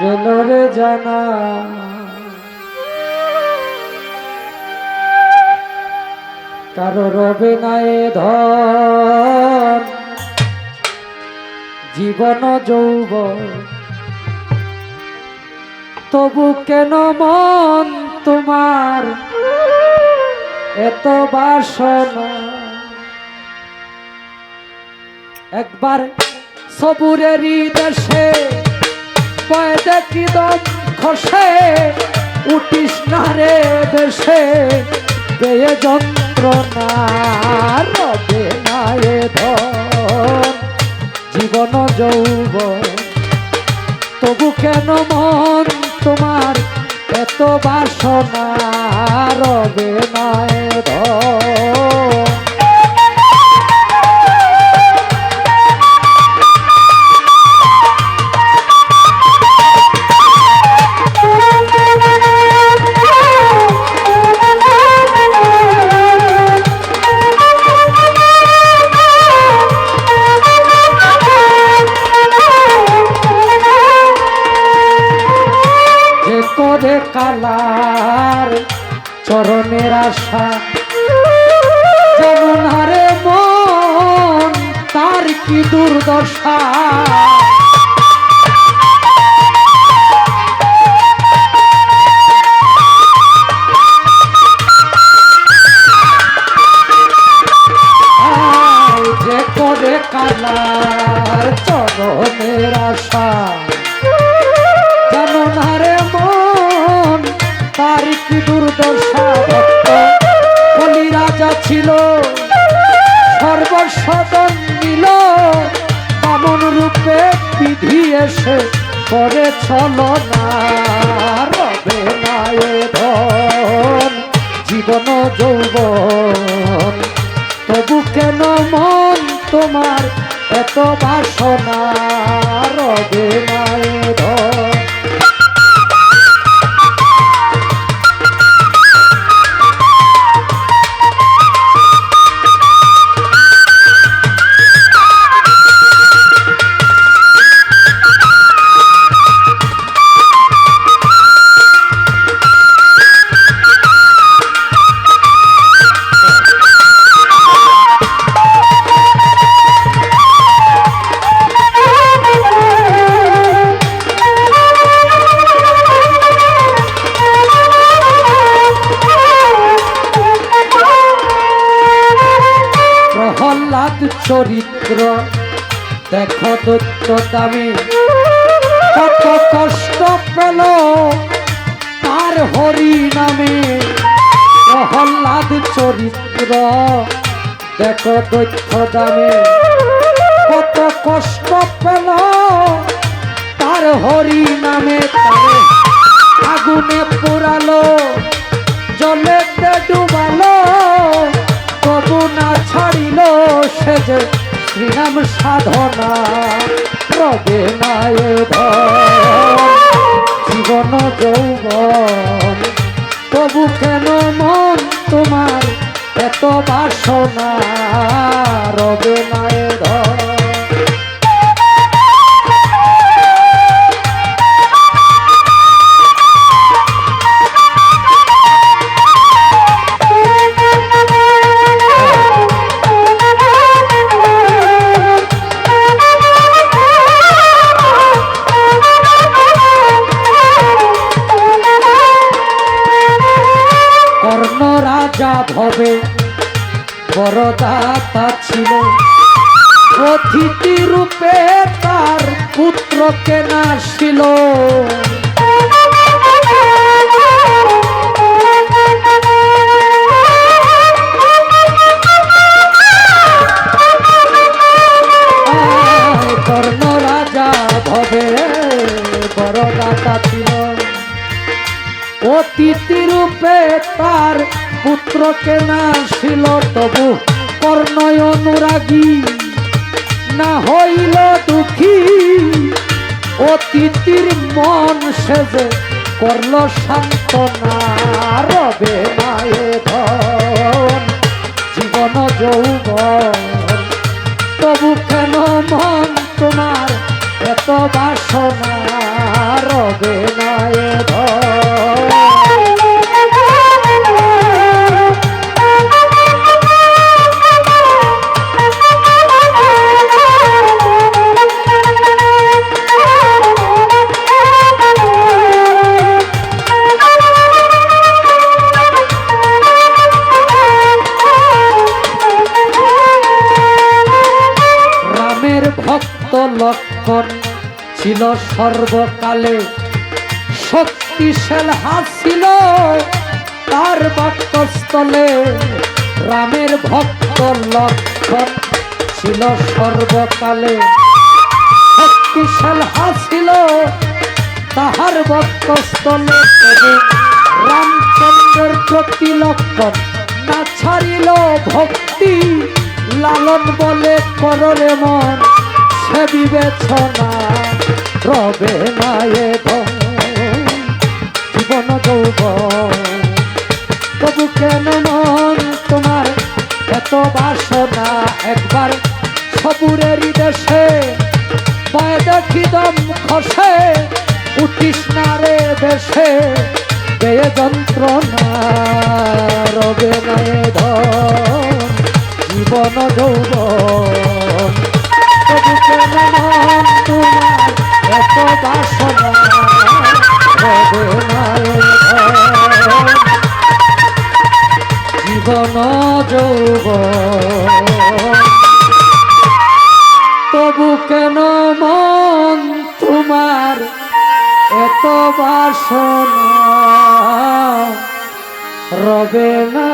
গেল রে জানা। কারও রবে নাই ধন। জীবন যৌব তবু কেন মন তোমার এত বাসনা? একবার সবুরেরই দেশে পয় দেখি দম খসে উঠিস না রে দেশে বেয়ে যন্ত্রণা রবে না এ ধন। জীবন যৌব তবু কেন মন তোমার এত বাসনা রবে না এ কি চলো না, রবে না ধন, জীবন যৌব তবু কেন মন তোমার এত বাসনা, রবে না চরিত্র। দেখো দৈত্য দামি কত কষ্ট পেল তার হরি নামে প্রহ্লাদ চরিত্র। দেখো দৈত্য দামে কত কষ্ট পেল তার হরি নামে তারে আগুনে পোড়ালো, জলেতে ডুবালো সে যে শ্রীরাম সাধনা রবে না জীবন যৌব তবু কেন মন তোমার এত বাসনা? রাজা ভবে বড়দাতা ছিল। অতিথি রূপে তার পুত্রকে নাসিল কর্ণ রাজা ভবে ছিল। অতিথি রূপে তার পুত্রকে ছিল তবু কর্ণয় অনুরাগী। না হইল দুঃখী, অতিথির মন সেজে শান্ত সান্ত্বনা রবে মায়ে ধন লক্ষণ ছিল সর্বকালে। শক্তিশাল হাসিল তার বাক্যস্থলে। রামের ভক্ত লক্ষণ ছিল সর্বকালে। শক্তিশাল হাসিল তাহার বক্ষস্থলে রামচন্দ্রের প্রতি লক্ষণ না ছাড়িল ভক্তি লালন বলে করলে মন। সে বিবেচনা রবে নায়ে ধন জীবন যৌবন, তবু কেন মন তোমার এত বাসনা? একবার সবুরের দেশে পায় দেখি দম খসে, উঠিস না রে বেশে বেয়ে যন্ত্রণা রবে ধন জীবন যৌবন বাসনা জীবন যৌবন তবু কেন মন তোমার এত বাসনা? রবে না